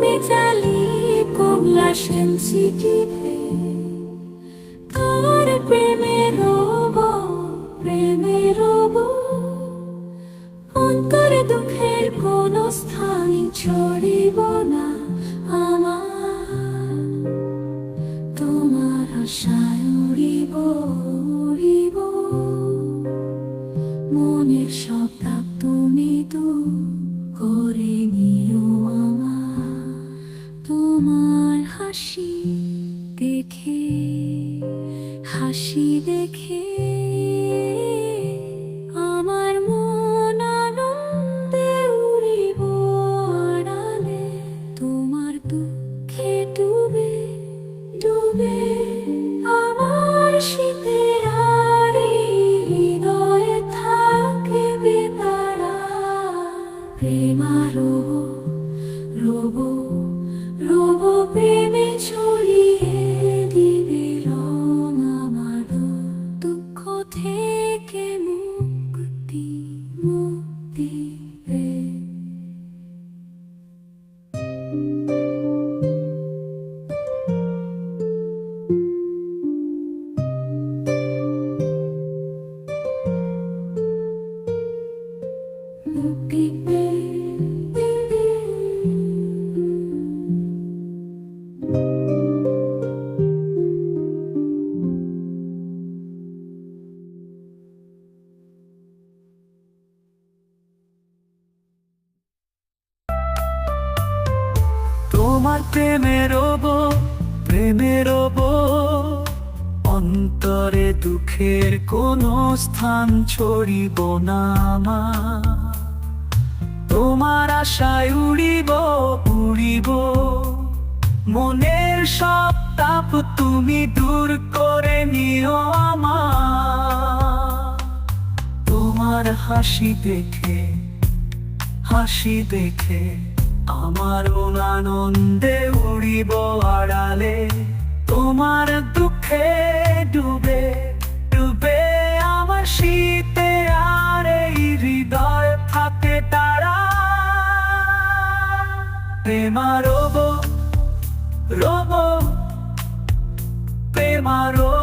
মেটালি কমলা সেন্সিটিভে তোর প্রেমে রব প্রেমে রব অন্তরে দুঃখের কোন স্থানই ছড়িব না আমার তোমার আশায় উড়িব উড়িব মনের সব তুমি তো করে তোমার হাসি দেখে হাসি দেখে 세계 목극비 모티베 모티베 তোমার প্রেমের রব প্রেমে রব অন্তরে দুঃখের কোনো স্থান ছড়িব না। তোমার আশায় উড়িব উড়িব। মনের সব তাপ তুমি দূর করে নিও আমার তোমার হাসি দেখে হাসি দেখে আমার আনন্দে উড়িব আড়ালে। তোমার দুঃখে ডুবে ডুবে আমার শীতে আর এই হৃদয় থাকে তারা। প্রেমা রব রব, প্রেমা রব।